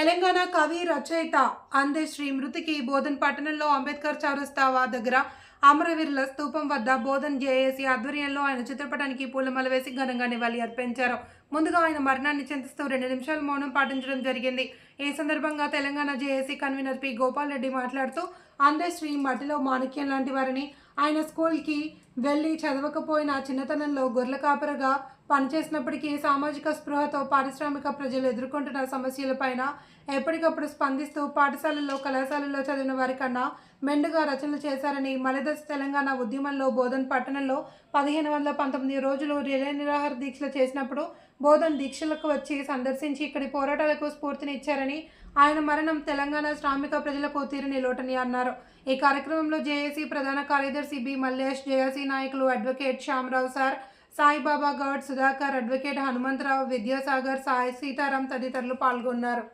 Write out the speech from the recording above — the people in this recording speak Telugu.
తెలంగాణ కవి రచయిత అందే శ్రీ మృతికి బోధన్ పట్టణంలో అంబేద్కర్ చౌరస్తావా దగ్గర అమరవీరుల స్తూపం వద్ద బోధన్ జేఏసీ ఆధ్వర్యంలో ఆయన చిత్రపటానికి పూలమాల వేసి ఘనంగా నివాళి అర్పించారు. ముందుగా ఆయన మరణాన్ని చింతిస్తూ రెండు నిమిషాలు మౌనం పాటించడం జరిగింది. ఈ సందర్భంగా Telangana JAC convener P Gopal Reddy మాట్లాడుతూ అందే శ్రీ మట్టిలో మాణిక్యం లాంటి వారిని ఆయన స్కూల్కి వెళ్ళి చదవకపోయిన చిన్నతనంలో గొర్రెల కాపరగా పనిచేసినప్పటికీ సామాజిక స్పృహతో పారిశ్రామిక ప్రజలు ఎదుర్కొంటున్న సమస్యలపైన ఎప్పటికప్పుడు స్పందిస్తూ పాఠశాలల్లో కళాశాలల్లో చదివిన వారికన్నా మెండుగా రచనలు చేశారని మలదశ తెలంగాణ ఉద్యమంలో బోధన్ పట్టణంలో పదిహేను వందల పంతొమ్మిది రోజులు రిలే నిరాహార దీక్షలు చేసినప్పుడు బోధన్ దీక్షలకు వచ్చి సందర్శించి ఇక్కడి పోరాటాలకు స్ఫూర్తినిచ్చారని ఆయన మరణం తెలంగాణ శ్రామిక ప్రజలకు తీరని లోటని అన్నారు. ఈ కార్యక్రమంలో జేఏసీ ప్రధాన కార్యదర్శి బి మల్లేష్ జేఏసీ నాయకులు advocate Shyamarao sir Saibaba Goud Sudhakar advocate Hanumantharao Vidyasagar Sai Sitaram తదితరులు పాల్గొన్నారు.